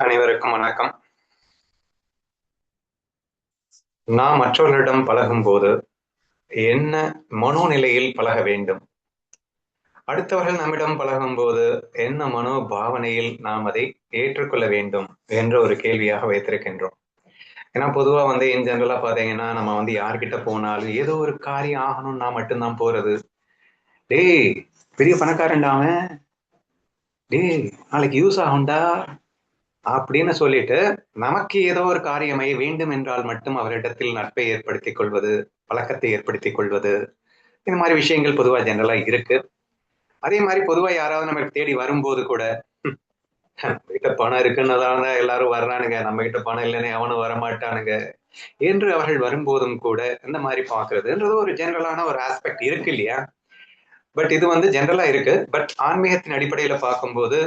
அனைவருக்கும் வணக்கம். நாம் மற்றவர்களிடம் பழகும் போது என்ன மனோநிலையில் பழக வேண்டும்? அடுத்தவர்கள் நம்மிடம் பழகும் போது என்ன மனோ பாவனையில் நாம் அதை ஏற்றுக்கொள்ள வேண்டும் என்ற ஒரு கேள்வியாக வைத்திருக்கின்றோம். ஏன்னா பொதுவா வந்து இன் ஜெனரலா பாத்தீங்கன்னா நம்ம வந்து யார்கிட்ட போனாலும் ஏதோ ஒரு காரியம் ஆகணும்னா மட்டும்தான் போறது. டேய் பெரிய பணக்காரன்டாம டேய் நாளைக்கு யூஸ் ஆகும்டா. அப்படின்னு சொல்லிட்டு நமக்கு ஏதோ ஒரு காரியமை வேண்டும் என்றால் மட்டும் அவரிடத்தில் நட்பை ஏற்படுத்திக் கொள்வது பழக்கத்தை ஏற்படுத்திக் கொள்வது. இந்த மாதிரி விஷயங்கள் பொதுவா ஜெனரலா இருக்கு. அதே மாதிரி பொதுவா யாராவது நமக்கு தேடி வரும்போது கூட கிட்ட பணம் இருக்குன்னதான எல்லாரும் வர்றானுங்க. நம்ம கிட்ட பணம் இல்லைன்னு அவனும் வரமாட்டானுங்க. என்று அவர்கள் வரும்போதும் கூட இந்த மாதிரி பாக்குறதுன்றது ஒரு ஜெனரலான ஒரு ஆஸ்பெக்ட் இருக்கு இல்லையா? பட் இது வந்து ஜெனரலா இருக்கு. பட் ஆன்மீகத்தின் அடிப்படையில பார்க்கும்போது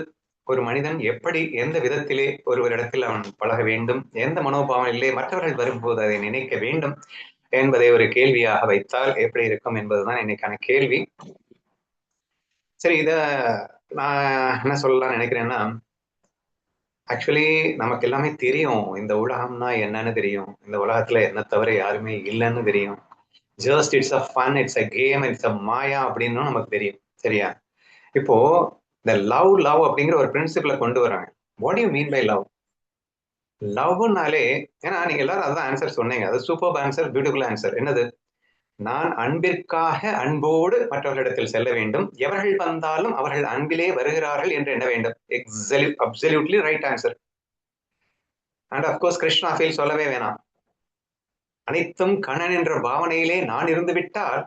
ஒரு மனிதன் எப்படி எந்த விதத்திலே ஒருவரிடத்தில் அவன் பழக வேண்டும் எந்த மனோபாவனிலே மற்றவர்கள் வரும்போது அதை நினைக்க வேண்டும் என்பதை ஒரு கேள்வியாக வைத்தால் எப்படி இருக்கும் என்பதுதான் இன்னைக்கான கேள்வி. சரி இத நான் என்ன சொல்லலாம் நினைக்கிறேன்னா ஆக்சுவலி நமக்கு எல்லாமே தெரியும் இந்த உலகம்னா என்னன்னு தெரியும் இந்த உலகத்துல என்ன தவிர யாருமே இல்லைன்னு தெரியும். Just it's a fun it's a game it's a maya அப்படின்னு நமக்கு தெரியும் சரியா? இப்போ இந்த லவ் லவ் அப்படிங்கிற ஒரு பிரின்சிபிள கொண்டு வராங்க. What you mean by love லவ்னாலே ஏன்னா நீங்க எல்லாரும் அதான் ஆன்சர் சொன்னீங்க. அது சூப்பர் ஆன்சர் பியூட்டிஃபுல் ஆன்சர் என்னது? நான் அன்பிற்காக அன்போடு மற்றவர்களிடத்தில் செல்ல வேண்டும். எவர்கள் வந்தாலும் அவர்கள் அன்பிலே வருகிறார்கள் என்று எண்ண வேண்டும். Absolutely right answer and of course Krishna feel சொல்லவே வேணாம். அனைத்தும் கண்ணன் என்ற பாவனையிலே நான் இருந்து விட்டால்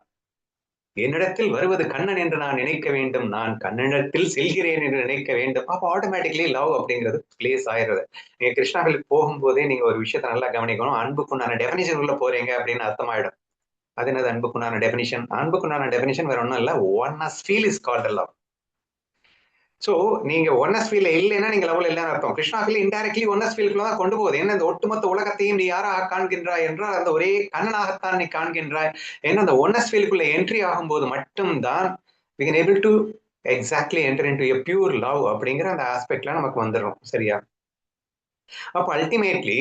என்னிடத்தில் வருவது கண்ணன் என்று நான் நினைக்க வேண்டும். நான் கண்ணனிடத்தில் செல்கிறேன் என்று நினைக்க வேண்டும். அப்போ ஆட்டோமேட்டிக்லி லவ் அப்படிங்கிறது பிளேஸ் ஆயிடுறது. நீங்க கிருஷ்ணாவிலுக்கு போகும்போதே நீங்க ஒரு விஷயத்த நல்லா கவனிக்கணும். அன்புக்குண்டான டெபினிஷன் உள்ள போறீங்க அப்படின்னு அர்த்தமாயிடும். அது என்னது? அன்புக்குண்டான டெபினிஷன் அன்புக்குண்டான டெபினிஷன் வேற ஒன்றும் இல்லை. Oneness feel is called love so நீங்க ஒன்னஸ் ஃபீல் இல்லைன்னா நீங்க லெவல் இல்லைன்னு அர்த்தம். கிருஷ்ணா ஃபீல் இன்டைரக்ட்லி ஒன்னஸ் ஃபீல்குள்ள தான் கொண்டு போகுது. என்ன இந்த ஒட்டுமொத்த உலகத்தையும் நீ யாராக காண்கின்றாய் என்றால் அந்த ஒரே கண்ணனாகத்தான் நீ காண்கின்றாய். ஏன்னா அந்த ஒன்னஸ் ஃபீல்குள்ள என்ட்ரி ஆகும்போது மட்டும்தான் we can able to exactly enter into a pure love அப்படிங்கிற அந்த ஆஸ்பெக்ட்ல நமக்கு வந்துடும் சரியா? அப்போ அல்டிமேட்லி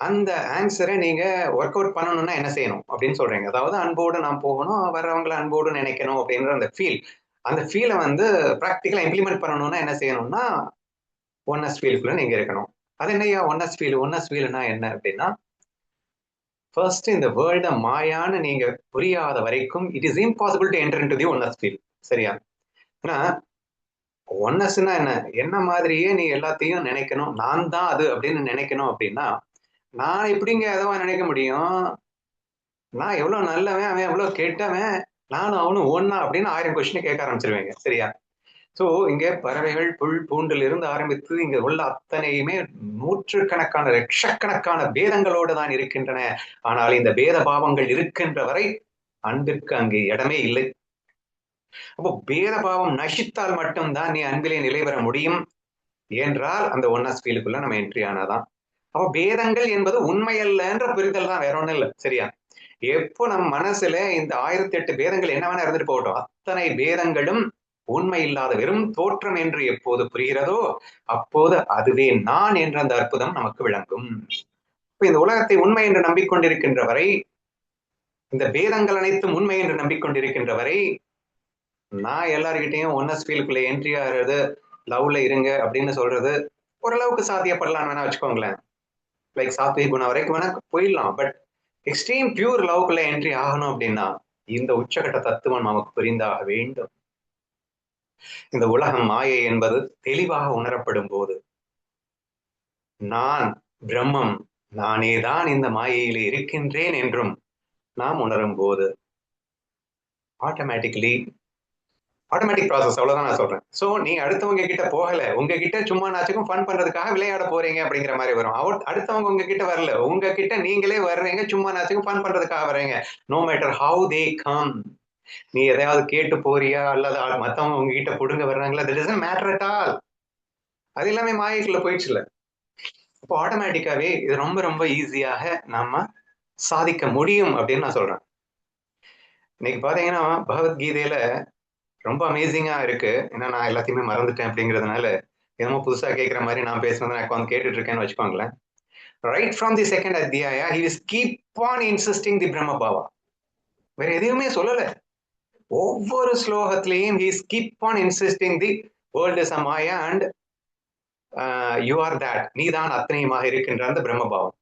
அந்த ஆன்சரை நீங்க ஒர்க் அவுட் பண்ணணும்னா என்ன செய்யணும் அப்படின்னு சொல்றீங்க. அதாவது அன்போடு நான் போகணும் வர்றவங்களை அன்போடு நினைக்கணும் அப்படின்ற அந்த ஃபீல் அந்த ஃபீலை வந்து ப்ராக்டிக்கலாக இம்ப்ளிமெண்ட் பண்ணணும்னா என்ன செய்யணும்னா ஒன்னஸ் ஃபீலுக்குள்ள நீங்கள் இருக்கணும். அது என்னையா ஒன்னஸ் ஃபீல் ஒன்னஸ் ஃபீல்னா என்ன அப்படின்னா ஃபர்ஸ்ட் இந்த வேர்ல்ட மாயான்னு நீங்க புரியாத வரைக்கும் it is impossible to enter into the oneness feel சரியா? ஏன்னா ஒன்னஸ்னா என்ன? என்ன மாதிரியே நீ எல்லாத்தையும் நினைக்கணும். நான் தான் அது அப்படின்னு நினைக்கணும் அப்படின்னா நான் எப்படிங்க எதவா நினைக்க முடியும்? நான் எவ்வளோ நல்லவன் அவன் எவ்வளோ கெட்டவன் நானும் அவனும் ஒன்னா அப்படின்னு ஆயிரம் கொஸ்டின் கேட்க ஆரம்பிச்சிருவீங்க. சரியா? சோ இங்க பறவைகள் புல் பூண்டில் இருந்து ஆரம்பித்து இங்க உள்ள அத்தனையுமே நூற்றுக்கணக்கான லட்சக்கணக்கான பேதங்களோடு தான் இருக்கின்றன. ஆனால் இந்த பேத பாவங்கள் இருக்கின்ற வரை அன்பிற்கு அங்கே இடமே இல்லை. அப்போ பேத பாவம் நசித்தால் மட்டும்தான் நீ அன்பிலே நிலை பெற முடியும். என்றால் அந்த ஒன்னாஸ் ஃபீலுக்குள்ள நம்ம என்ட்ரி ஆனாதான். அப்போ பேதங்கள் என்பது உண்மையல்லன்ற புரிதல் தான் வேற ஒன்றும் இல்லை. சரியா? எப்போ நம் மனசுல இந்த ஆயிரத்தி எட்டு பேதங்கள் என்ன வேணா இருந்துட்டு போகட்டும். அத்தனை பேதங்களும் உண்மை இல்லாத வெறும் தோற்றம் என்று எப்போது புரிகிறதோ அப்போது அதுவே நான் என்ற அந்த அற்புதம் நமக்கு விளங்கும். இப்ப இந்த உலகத்தை உண்மை என்று நம்பிக்கொண்டிருக்கின்ற வரை இந்த பேதங்கள் அனைத்தும் உண்மை என்று நம்பிக்கொண்டிருக்கின்ற வரை நான் எல்லார்கிட்டையும் ஒன்னஸ் ஃபீலுக்குள்ள என்ட்ரி ஆகிறது லவ்ல இருங்க அப்படின்னு சொல்றது ஓரளவுக்கு சாத்தியப்படலாம்னு வேணா வச்சுக்கோங்களேன். லைக் சாத்விக குணம் வரைக்கும் வேணா போயிடலாம். பட் எக்ஸ்ட்ரீம் பியூர் லவ்க்குள்ள என்ட்ரி ஆகணும் அப்படின்னா இந்த உச்சகட்ட தத்துவம் நமக்கு புரிந்தாக வேண்டும். இந்த உலகம் மாயை என்பது தெளிவாக உணரப்படும் போது நான் பிரம்மம் நானே தான் இந்த மாயையில் இருக்கின்றேன் என்றும் நாம் உணரும் போது ஆட்டோமேட்டிக்கலி ஆட்டோமேட்டிக் ப்ராசஸ் அவ்வளவுதான் நான் சொல்றேன். சோ நீங்க அடுத்தவங்க கிட்ட போகல. உங்ககிட்ட சும்மா நாச்சுக்கும் ஃபன் பண்றதுக்காக விளையாட போறீங்க அப்படிங்கிற மாதிரி வரும். அவர் அடுத்தவங்க உங்ககிட்ட வரல. உங்ககிட்ட நீங்களே வர்றீங்க சும்மா நாச்சுக்கும் ஃபன் பண்றதுக்காக வர்றீங்க. No matter how they come நீ எதையாவது கேட்டு போறியா? அல்லது மத்தவங்க உங்ககிட்ட புடுங்க வர்றாங்களா? That is matter at all அது எல்லாமே மாயைக்குள்ள போயிடுச்சுல இப்போ ஆட்டோமேட்டிக்காவே இது ரொம்ப ரொம்ப ஈஸியாக நம்ம சாதிக்க முடியும் அப்படின்னு நான் சொல்றேன். இன்னைக்கு பாத்தீங்கன்னா பகவத்கீதையில ரொம்ப அமேசிங்கா இருக்கு. ஏன்னா நான் எல்லாத்தையுமே மறந்துட்டேன் அப்படிங்கிறதுனால என்னமோ புதுசா கேட்கிற மாதிரி நான் பேசுனதை நான் உட்காந்து கேட்டுட்டு இருக்கேன்னு வச்சுக்கோங்களேன். Right from the second அத்தியாயா he is keep on insisting the பிரம்ம பாவா வேற எதையுமே சொல்லல. ஒவ்வொரு ஸ்லோகத்திலையும் he keep on insisting the world is a maya and you are that நீதான் அத்தனையுமாக இருக்கின்ற அந்த பிரம்மபாவம்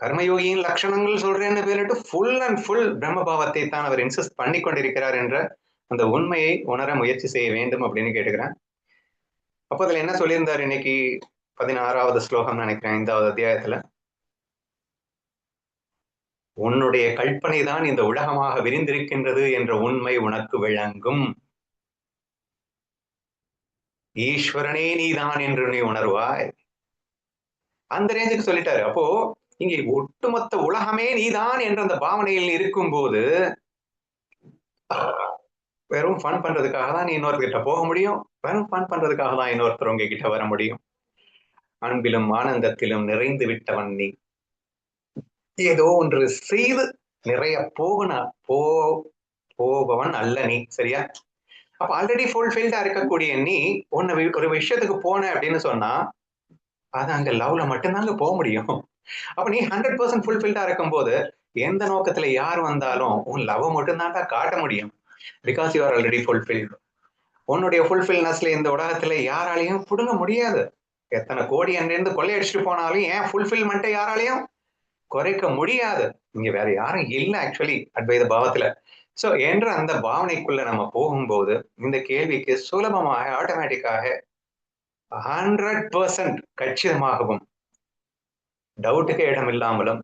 கர்மயோகியின் லட்சணங்கள் சொல்றேன்னு பேரிட்டு ஃபுல் அண்ட் ஃபுல் பிரம்மபாவத்தை தான் அவர் இன்சிஸ்ட் பண்ணி கொண்டிருக்கிறார் என்ற அந்த உண்மையை உணர முயற்சி செய்ய வேண்டும் அப்படின்னு கேட்டுக்கிறேன். அப்போ அதுல என்ன சொல்லியிருந்தார் இன்னைக்கு? பதினாறாவது ஸ்லோகம் நினைக்கிறேன் ஐந்தாவது அத்தியாயத்துல. உன்னுடைய கற்பனை தான் இந்த உலகமாக விரிந்திருக்கின்றது என்ற உண்மை உனக்கு விளங்கும். ஈஸ்வரனே நீதான் என்று நீ உணர்வாய். அந்த ரேஞ்சுக்கு சொல்லிட்டாரு. அப்போ இங்கே ஒட்டுமொத்த உலகமே நீதான் என்ற அந்த பாவனையில் இருக்கும்போது வெறும் ஃபன் பண்றதுக்காக தான் நீ இன்னொருத்தர்கிட்ட போக முடியும். வெறும் ஃபன் பண்றதுக்காக தான் இன்னொருத்தர் உங்ககிட்ட வர முடியும். அன்பிலும் ஆனந்தத்திலும் நிறைந்து விட்டவன் நீ. ஏதோ ஒன்று செய்து நிறைய போகன போ போபவன் அல்ல நீ. சரியா? அப்ப ஆல்ரெடி ஃபுல்ஃபில்டா இருக்கக்கூடிய நீ ஒன்னு ஒரு விஷயத்துக்கு போன அப்படின்னு சொன்னா அது அங்க லவ்ல மட்டும்தாங்க போக முடியும். அப்ப நீ ஹண்ட்ரட் பர்சன்ட் ஃபுல்ஃபில்டா இருக்கும்போது எந்த நோக்கத்துல யார் வந்தாலும் உன் லவ் மட்டும்தான்டா காட்ட முடியும். Because you are already fulfilled உன்னுடைய ஃபுல்ஃபில்னஸ்ல இந்த உலகத்துல யாராலையும் புடுங்க முடியாது. எத்தனை கோடி அங்கிருந்து கொள்ளையடிச்சுட்டு போனாலும் ஏன் ஃபுல்ஃபில்மெண்ட்டை யாராலையும் குறைக்க முடியாது? இங்க வேற யாரும் இல்லை ஆக்சுவலி அத்வைத பாவத்துல. ஸோ என்ற அந்த பாவனைக்குள்ள நம்ம போகும்போது இந்த கேள்விக்கு சுலபமாக ஆட்டோமேட்டிக்காக ஹண்ட்ரட் பர்சன்ட் கச்சிதமாகவும் டவுட்டுக்கு இடம் இல்லாமலும்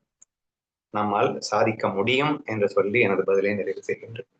நம்மால் சாதிக்க முடியும் என்று சொல்லி எனது பதிலை நிறைவு செய்கின்றேன்.